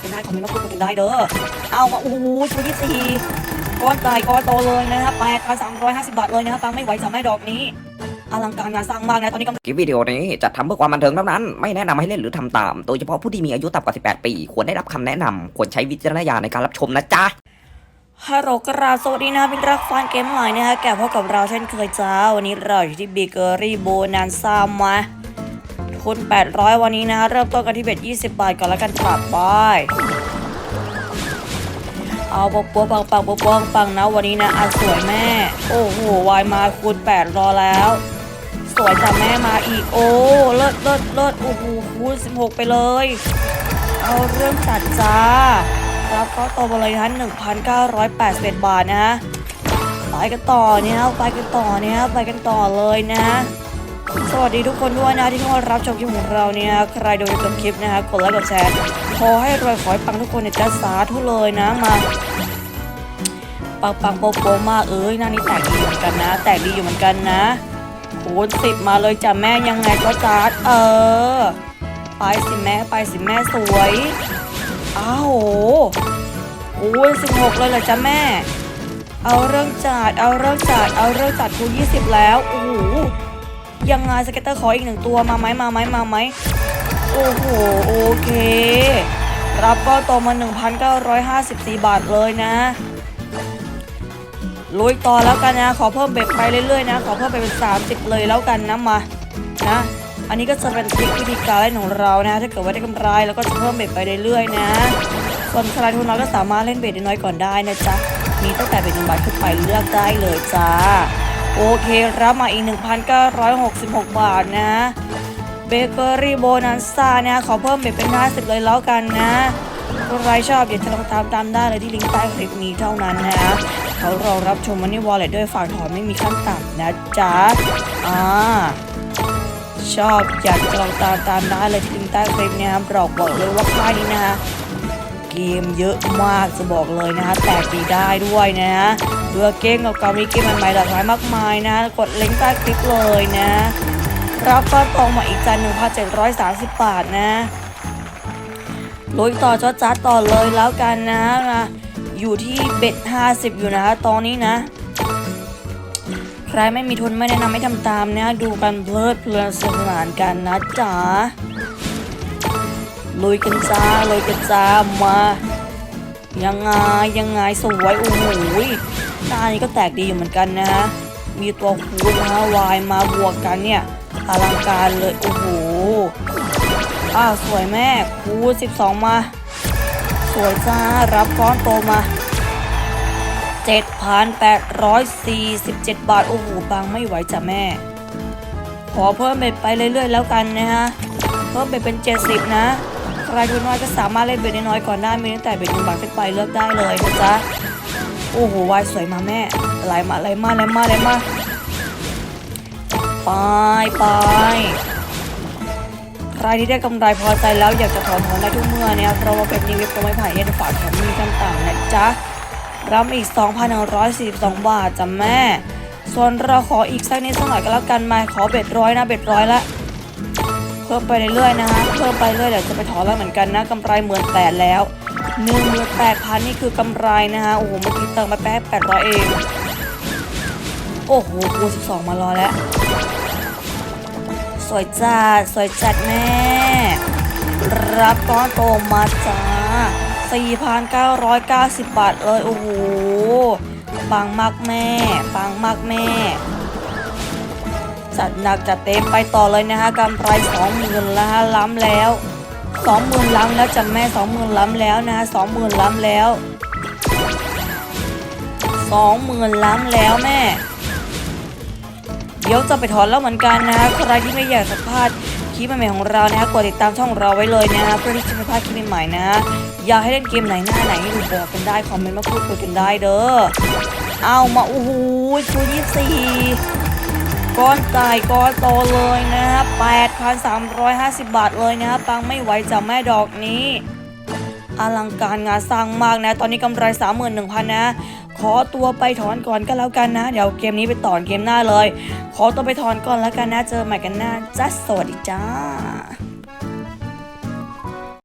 เป็นได้คอมเมนต์มาพูดกันได้เด้อ เอามาโอ้โหชุดที่สี่ก้อนใหญ่ก้อนโตเลยนะครับแปดพันสามร้อยห้าสิบบาทเลยนะครับตังค์ไม่ไหวจะแม่ดอกนี้อลังการงานสร้างมากนะตอนนี้กำลังคลิปวิดีโอนี้จัดทำเพื่อความบันเทิงเท่านั้น ไม่แนะนำให้เล่นหรือทำตาม โดยเฉพาะผู้ที่มีอายุต่ำกว่า 18 ปี ควรได้รับคำแนะนำควรใช้วิจารณญาณในการรับชมนะจ๊ะฮัลโหลกราบสวัสดีนะเป็นรักฟันเกมใหม่นะฮะแกพบกับเราเช่นเคยจ้าวันนี้เราอยู่ที่เบเกอรี่โบนันซ่ามา ทุน800 วันนี้นะฮะเริ่มต้นกันที่เบ็ด20 บาทก่อนแล้วกันปรับไปเอาปกปัวปังปังปังปังปังนะวันนี้นะอาสวยแม่ โอ้โหวายมาคูณ8รอแล้ว สวยจ้ะแม่มาอีก โอ้เลิศเลิศเลิศโอ้โหคูณ16 ไปเลย เอาเรื่องจัดจ้ารับก็โตมาเลยฮะ1,981 บาทนะฮะไปกันต่อเนี่ยไปกันต่อเนี่ยไปกันต่อเลยนะ สวัสดีทุกคนด้วยนะที่เข้ารับชมคลิปของเราเนี่ยใครดูจบคลิปนะฮะกดไลค์กดแชร์ขอให้รวยขอให้ปังทุกคนในจ้าสาธุเลยนะมาปังปังโปโปมาเอ้ยหน้านี้แตกดีเหมือนกันนะ แตกดีอยู่เหมือนกันนะคูณสิบมาเลยจ้ะแม่ยังไงก็จัดเออ ไปสิแม่ไปสิแม่สวยอ้าวโหโอ้ยสิบหกเลยเหรอจ๊ะแม่ เอาเรื่องจัดเอาเรื่องจัดเอาเรื่องจัดคูณยี่สิบแล้วโอ้โห ยังไงสเก็ตเตอร์ขออีกหนึ่งตัวมาไหมมาไหมมาไหมโอ้โหโอเค รับก็โตมา 1,954 บาทเลยนะลุยต่อแล้วกันนะ ขอเพิ่มเบ็ดไปเรื่อยๆนะ ขอเพิ่มไปเป็น 30 เลยแล้วกันนะมานะอันนี้ก็จะเป็นทริควิธีการเล่นของเรานะ ถ้าเกิดว่าได้กำไรแล้วก็จะเพิ่มเบ็ดไปเรื่อยๆนะส่วนใครทุนน้อยก็สามารถเล่นเบ็ดน้อยก่อนได้นะจ๊ะมีตั้งแต่เบ็ดหนึ่งบาทขึ้นไปเลือกได้เลยจ้า โอเค รับมาอีก 1,966 บาทนะเบเกอรี่โบนันซ่าเนี่ยขอเพิ่มเบ็ดเป็น 50 เลยแล้วกันนะใครชอบอย่าลองตามตามได้เลยที่ลิงก์ใต้คลิปนี้เท่านั้นนะเขารองรับชมมันนี่วอลเล็ตด้วยฝากถอนไม่มีขั้นต่ำนะจ๊ะอ่าชอบอยากลองตามตามได้เลยที่ลิงก์ใต้คลิปเนี่ยครับเราบอกเลยว่าค่ายนี้นะฮะเกมเยอะมากจะบอกเลยนะฮะแตกดีได้ด้วยนะฮะ เบื่อเกมกับกามีเกมใหม่ๆหลากหลายมากมายนะ กดลิงก์ใต้คลิปเลยนะ รับก็ตรงมาอีกจาน1,730บบาทนะลุยต่อจอจ้าต่อเลยแล้วกันนะนะอยู่ที่เบ็ด50อยู่นะตอนนี้นะ ใครไม่มีทุนไม่แนะนำให้ทำตามนะ ดูกันเพลิดเพลินสนานกันนะจ๊ะลุยกันจ้าลุยกันจ้ามา ยังไงยังไงสวยโอ้โหหน้านนี้ก็แตกดีอยู่เหมือนกันนะฮะมีตัวคูณนะฮะวายมาบวกกันเนี่ยอลังการเลยโอ้โหอ้าวสวยแม่คูณ12 มา สวยจ้ารับก้อนโตมา 7,847 บาท โอ้โหบางไม่ไหวจ้ะแม่ ขอเพิ่มเบ็ดไปเรื่อยๆแล้วกันนะฮะ เพิ่มเบ็ดเป็น 70 นะ รทุนน้อยก็สามารถเล่นเบ็ดน้อยก่อนได้มีตั้งแต่เบ็ดหนึ่งบาทขึ้นไปเลือกได้เลยนะจ๊ะโอ้โหวายสวยมาแม่ไหลมาไหลมาไหลมาไหลมาไปไปใครที่ได้กำไรพอใจแล้วอยากจะถอนถอนได้ทุกเมื่อเนี่ยเพราะว่าเป็นนิเว็บก็ไม่ผ่านเย็นฝากถอนมีกันต่างนะจ๊ะรับอีก 2,142 บาทจ้ะแม่ ส่วนเราขออีกสักนิดสักหน่อยก็แล้วกันมาขอเบ็ดร้อยนะเบ็ดร้อยละ พิ่มไปเรื่อยๆนะฮะเพิ่มไปเรื่อยเดี๋ยวจะไปถอนแล้วเหมือนกันนะกำไรหมื่นแปดแล้วหนึ่งหมื่นแปดพันนี่คือกำไรนะฮะโอ้โหเมื่อกี้เติมมาแป๊บแปดร้อยเองโอ้โหคูสิบสองมารอแล้ว สวยจัดสวยจัดแม่ รับก้อนโตมาจ้า4,990 บาทเลย โอ้โหปังมากแม่ปังมากแม่ จัดหนักจัดเต็มไปต่อเลยนะฮะกำไร20,000แล้วฮะล้ำแล้ว20,000ล้ำแล้วจ้ะแม่20,000ล้ำแล้วนะฮะ20,000ล้ำแล้ว20,000ล้ำแล้วแม่เดี๋ยวจะไปถอนแล้วเหมือนกันนะใครที่ไม่อยากพลาดคลิปใหม่ๆของเรานะฮะกดติดตามช่องเราไว้เลยนะฮะเพื่อที่จะไม่พลาดคลิปใหม่ๆนะอยากให้เล่นเกมไหนหน้าไหนให้ดูบอกกันได้คอมเมนต์มาพูดคุยกันได้เด้อเอามาโอ้โหชุดยี่สี่ ก้อนใหญ่ก้อนโตเลยนะฮะ8,350 บาทเลยนะฮะปังไม่ไหวจากแม่ดอกนี้อลังการงานสร้างมากนะ ตอนนี้กำไร 31,000 นะ ขอตัวไปถอนก่อนก็แล้วกันนะ เดี๋ยวเกมนี้ไปต่อเกมหน้าเลย ขอตัวไปถอนก่อนแล้วกันนะ เจอใหม่กันหน้าจ้าสวัสดีจ้า